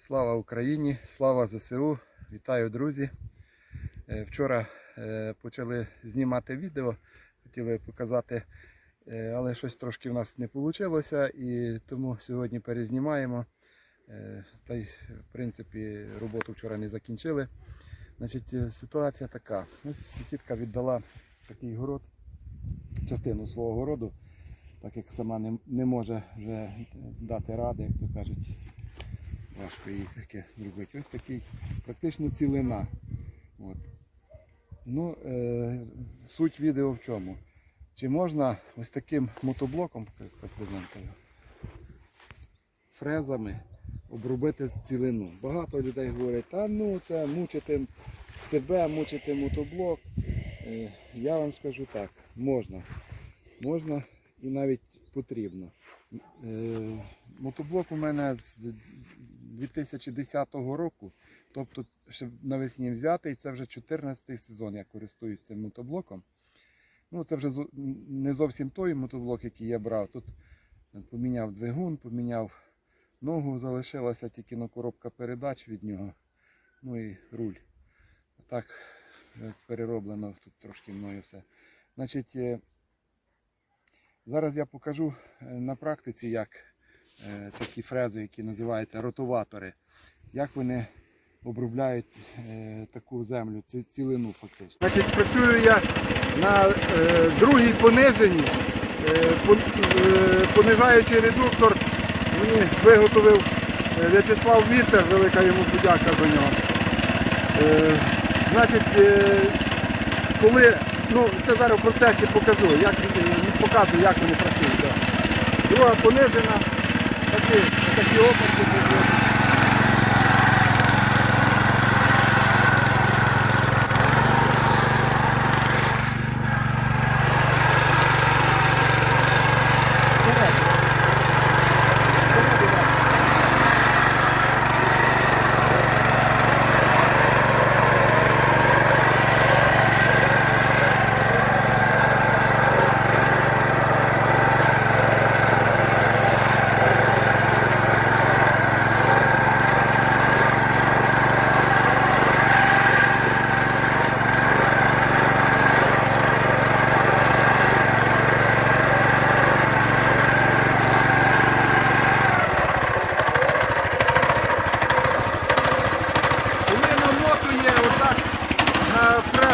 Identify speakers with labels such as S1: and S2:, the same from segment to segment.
S1: Слава Україні! Слава ЗСУ! Вітаю, друзі! Е, Вчора е, почали знімати відео, хотіли показати, е, але щось трошки в нас не вийшло, і тому сьогодні перезнімаємо. Та й, в принципі, роботу вчора не закінчили. Значить, ситуація така. Ось сусідка віддала такий город, частину свого городу, так як сама не, не може вже дати ради, як то кажуть важко її таке зробити. Ось такий практично цілина. От. Ну, е, суть відео в чому? Чи можна ось таким мотоблоком, фрезами обробити цілину? Багато людей говорять, та ну це мучити себе, мучити мотоблок. Е, я вам скажу так, можна. Можна і навіть потрібно. Е, мотоблок у мене з 2010 року, тобто ще навесні взятий, це вже 14 сезон, я користуюсь цим мотоблоком. Ну, це вже не зовсім той мотоблок, який я брав. Тут поміняв двигун, поміняв ногу, залишилася тільки на коробка передач від нього. Ну і руль. Так е, перероблено тут трошки мною все. Значить, е, зараз я покажу е, на практиці, як е, такі фрези, які називаються ротуватори, як вони обробляють е, таку землю, ці- цілину фактично. Значить, працюю я на е, другій пониженні. Е, пон- е, понижаючий редуктор мені виготовив е, В'ячеслав Вітер, велика йому подяка за нього. Е, значить, е, коли, ну це зараз в процесі покажу, як е, показую, як вони працюють. Друга понижена, такі, такі описи. Коли намотує отак,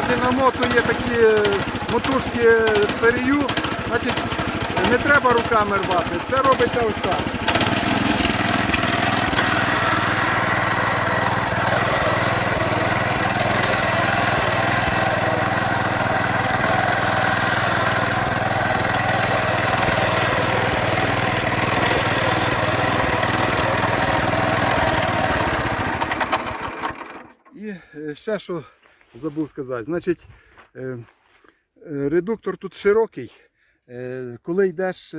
S1: фрези намотує такі е, мотушки перію, значить не треба руками рвати. Це робиться ось так. І е, ще що забув сказати. Значить, е, е, редуктор тут широкий. Е, Коли йдеш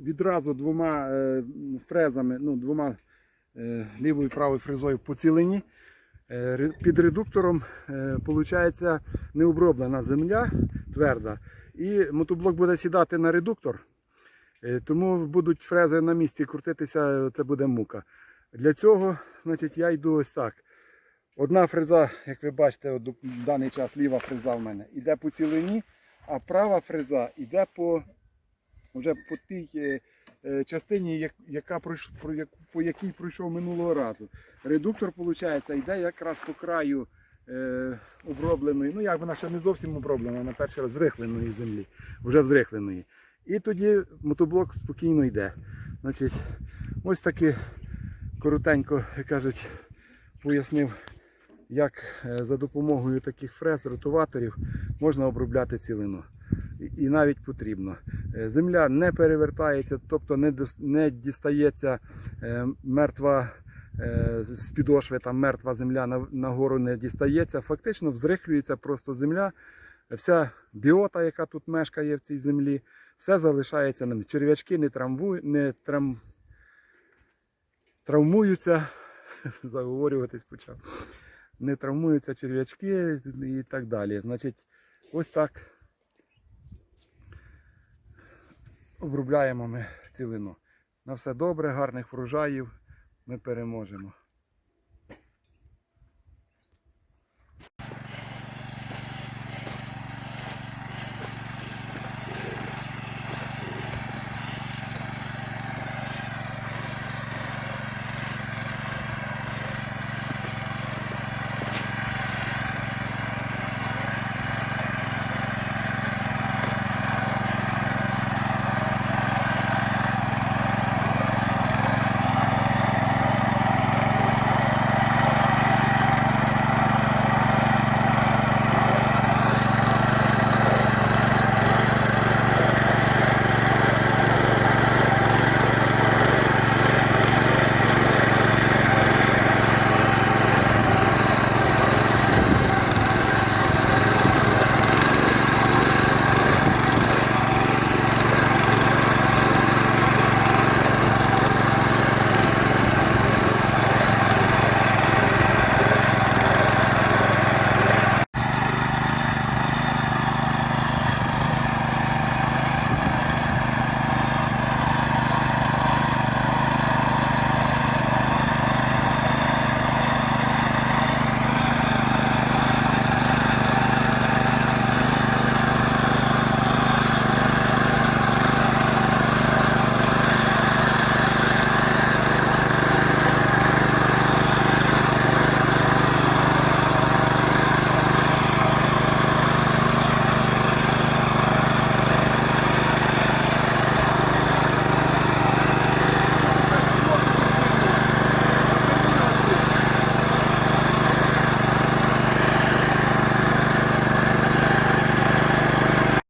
S1: відразу двома фрезами, ну, двома лівою і правою фрезою по цілині, під редуктором виходить необроблена земля тверда. І мотоблок буде сідати на редуктор, тому будуть фрези на місці крутитися, це буде мука. Для цього значить, я йду ось так. Одна фреза, як ви бачите, в даний час ліва фреза в мене йде по цілині, а права фреза йде по вже по тій е, е, частині, як- яка пройш- про по якій пройшов минулого разу. Редуктор, виходить, йде якраз по краю е, обробленої, ну як вона ще не зовсім оброблена, на перший раз зрихленої землі, вже взрихленої. І тоді мотоблок спокійно йде. Значить, ось таки коротенько, як кажуть, пояснив як е, за допомогою таких фрез, ротуваторів можна обробляти цілину. І- навіть потрібно. Е, Земля не перевертається, тобто не, дістається е, мертва з підошви, там мертва земля на, нагору не дістається. Фактично взрихлюється просто земля. Вся біота, яка тут мешкає в цій землі, все залишається ним. Черв'ячки не, травмують, не трам... травмуються, заговорюватись почав не травмуються черв'ячки і так далі. Значить, ось так обробляємо ми цілину. На все добре, гарних врожаїв. Ми переможемо.